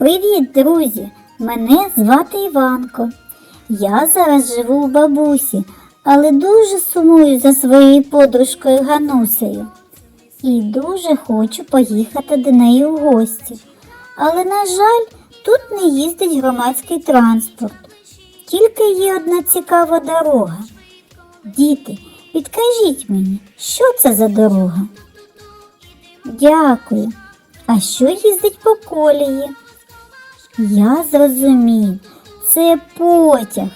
Привіт, друзі! Мене звати Іванко. Я зараз живу у бабусі, але дуже сумую за своєю подружкою Ганусею. І дуже хочу поїхати до неї у гості. Але, на жаль, тут не їздить громадський транспорт. Тільки є одна цікава дорога. Діти, підкажіть мені, що це за дорога? Дякую. А що їздить по колії? Я зрозумів, це потяг.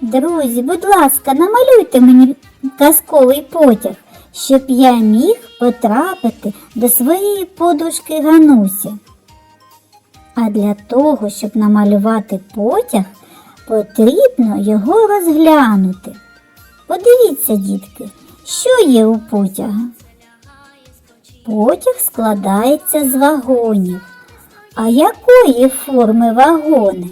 Друзі, будь ласка, намалюйте мені казковий потяг, щоб я міг потрапити до своєї подружки Ганусі. А для того, щоб намалювати потяг, потрібно його розглянути. Подивіться, дітки, що є у потяга. Потяг складається з вагонів. А якої форми вагони?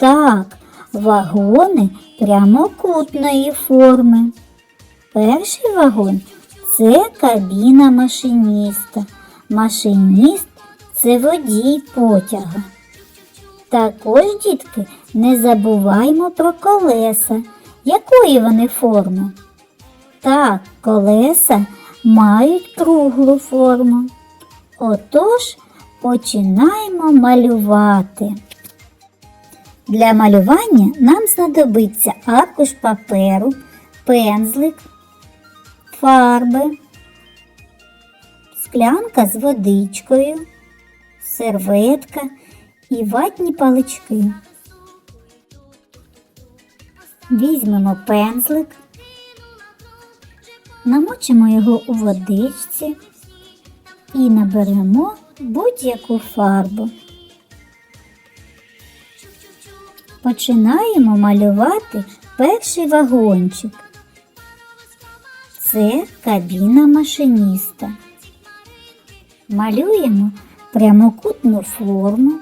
Так, вагони прямокутної форми. Перший вагон це кабіна машиніста. Машиніст це водій потяга. Також, дітки, не забуваймо про колеса. Якої вони форми? Так, колеса мають круглу форму. Отож, починаємо малювати. Для малювання нам знадобиться аркуш паперу, пензлик, фарби, склянка з водичкою, серветка і ватні палички. Візьмемо пензлик, намочимо його у водичці і наберемо будь-яку фарбу. Починаємо малювати перший вагончик. Це кабіна машиніста. Малюємо прямокутну форму.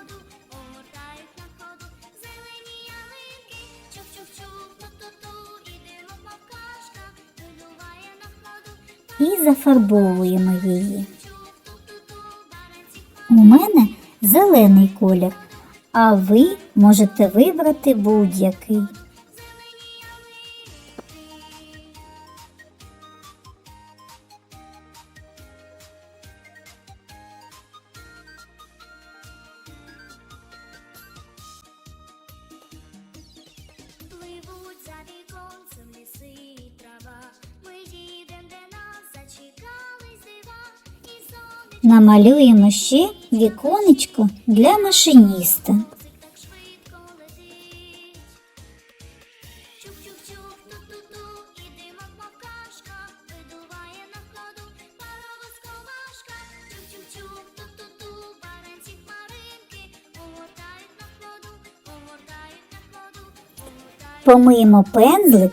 І зафарбовуємо її. У мене зелений колір, а ви можете вибрати будь-який. Ходу, огортають на ходу, огортають. Помиємо пензлик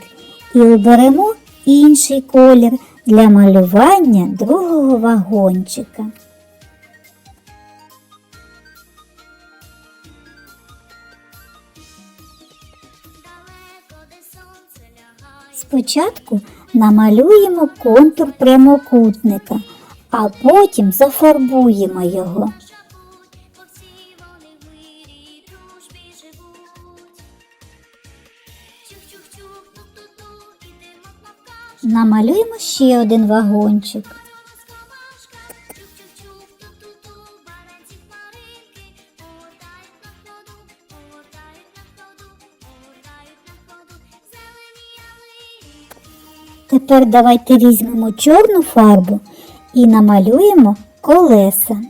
і оберемо інший колір для малювання другого вагончика. Спочатку намалюємо контур прямокутника, а потім зафарбуємо його. На ходу. Зелені ялинки. Тепер давайте візьмемо чорну фарбу і намалюємо. Колеса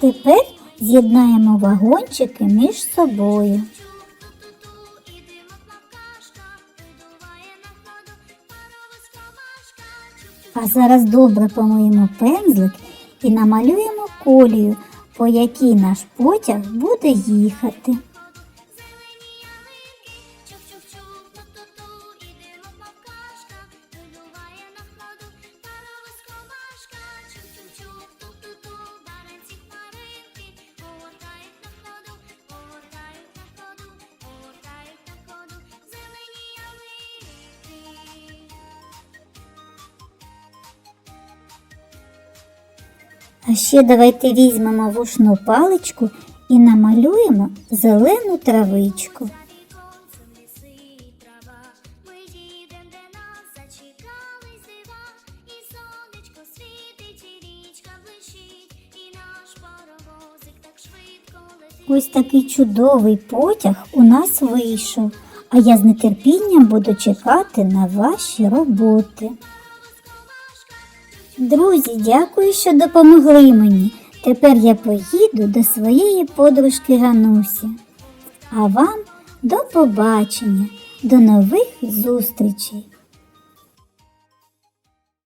Тепер з'єднаємо вагончики між собою. А зараз добре помиємо пензлик і намалюємо колію, по якій наш потяг буде їхати. А ще давайте візьмемо вушну паличку і намалюємо зелену травичку. Ось такий чудовий потяг у нас вийшов, а я з нетерпінням буду чекати на ваші роботи. Друзі, дякую, що допомогли мені. Тепер я поїду до своєї подружки Ганусі. А вам до побачення, до нових зустрічей!